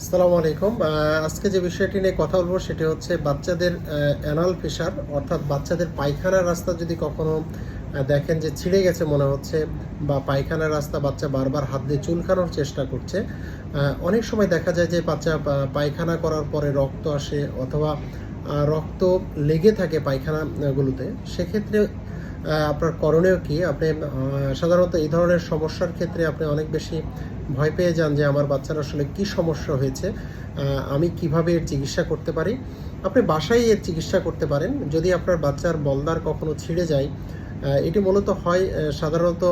আসসালামু আলাইকুম। আজকে যে বিষয়টি নিয়ে কথা বলব সেটি হচ্ছে বাচ্চাদের অ্যানাল ফিসার অর্থাৎ বাচ্চাদের পায়খানার রাস্তা যদি কখনো দেখেন যে ছিঁড়ে গেছে মনে হচ্ছে বা পায়খানার রাস্তা বাচ্চা বারবার হাত দিয়ে চুলকানোর চেষ্টা করছে অনেক সময় দেখা যায় যে বাচ্চা পায়খানা করার পরে রক্ত আসে অথবা রক্ত লেগে থাকে পায়খানাগুলোতে সেক্ষেত্রে আপনার করণীয় কি? আপনি সাধারণত এই ধরনের সমস্যার ক্ষেত্রে আপনি অনেক বেশি ভয় পেয়ে যান যে আমার বাচ্চার আসলে কি সমস্যা হয়েছে আমি কীভাবে এর চিকিৎসা করতে পারি? আপনি বাসায় এর চিকিৎসা করতে পারেন। যদি আপনার বাচ্চার বলদার কখনো ছিঁড়ে যায় এটি মূলত হয় সাধারণত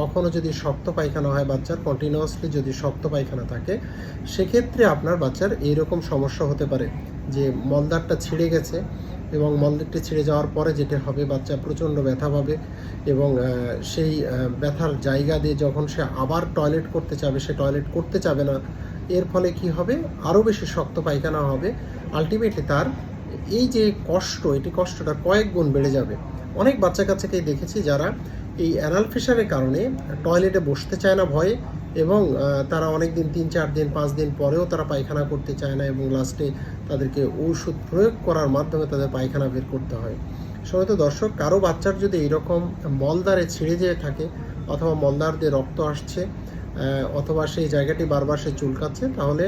কখনো যদি শক্ত পায়খানা হয়, বাচ্চার কন্টিনিউয়াসলি যদি শক্ত পায়খানা থাকে, সেক্ষেত্রে আপনার বাচ্চার এইরকম সমস্যা হতে পারে। যে মলদারটা ছিঁড়ে গেছে এবং মলদারটি ছিঁড়ে যাওয়ার পরে যেটা হবে, বাচ্চা প্রচণ্ড ব্যথা পাবে এবং সেই ব্যথার জায়গা দিয়ে যখন সে আবার টয়লেট করতে চাবে সে টয়লেট করতে চাবে না, এর ফলে কি হবে? আরও বেশি শক্ত পায়খানা হবে। আলটিমেটলি তার এই যে কষ্ট, এটি কষ্টটা কয়েক গুণ বেড়ে যাবে। অনেক বাচ্চা কাচ্চাকেই দেখেছি যারা এই অ্যানাল ফিসারের কারণে টয়লেটে বসতে চায় না ভয়ে এবং তারা অনেক দিন তিন, চার দিন, পাঁচ দিন পরেও তারা পায়খানা করতে চায় না এবং লাস্টে তাদেরকে ঔষধ প্রয়োগ করার মাধ্যমে তাদের পায়খানা বের করতে হয়। সময় দর্শক, কারও বাচ্চার যদি এইরকম মলদারে ছিঁড়ে যেয়ে থাকে অথবা মলদার দিয়ে রক্ত আসছে অথবা সেই জায়গাটি বারবার সে চুলকাচ্ছে, তাহলে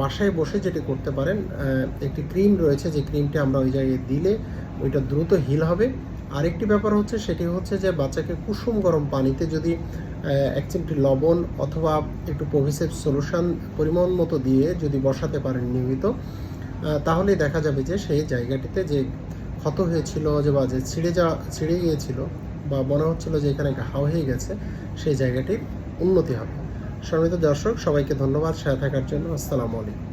বাসায় বসে যেটি করতে পারেন একটি ক্রিম রয়েছে, যে ক্রিমটি আমরা ওই জায়গায় দিলে ওইটা দ্রুত হিল হবে। আরেকটি ব্যাপার হচ্ছে সেটি হচ্ছে যে বাচ্চাকে কুসুম গরম পানিতে যদি এক চিমটি লবণ অথবা একটু পভিসেভ সলিউশন পরিমাণ মতো দিয়ে যদি বসাতে পারেন নিয়মিত আহ, তাহলেই দেখা যাবে যে সেই জায়গাটিতে যে ক্ষত হয়েছিল যে বা যে ছিঁড়ে যাওয়া ছিঁড়ে গিয়েছিল বা মনে হচ্ছিল যে এখানে ঘাও হয়ে গেছে সেই জায়গাটির উন্নতি হবে। সম্মানিত দর্শক সবাইকে ধন্যবাদ। সাথে থাকার জন্য আসসালামু আলাইকুম।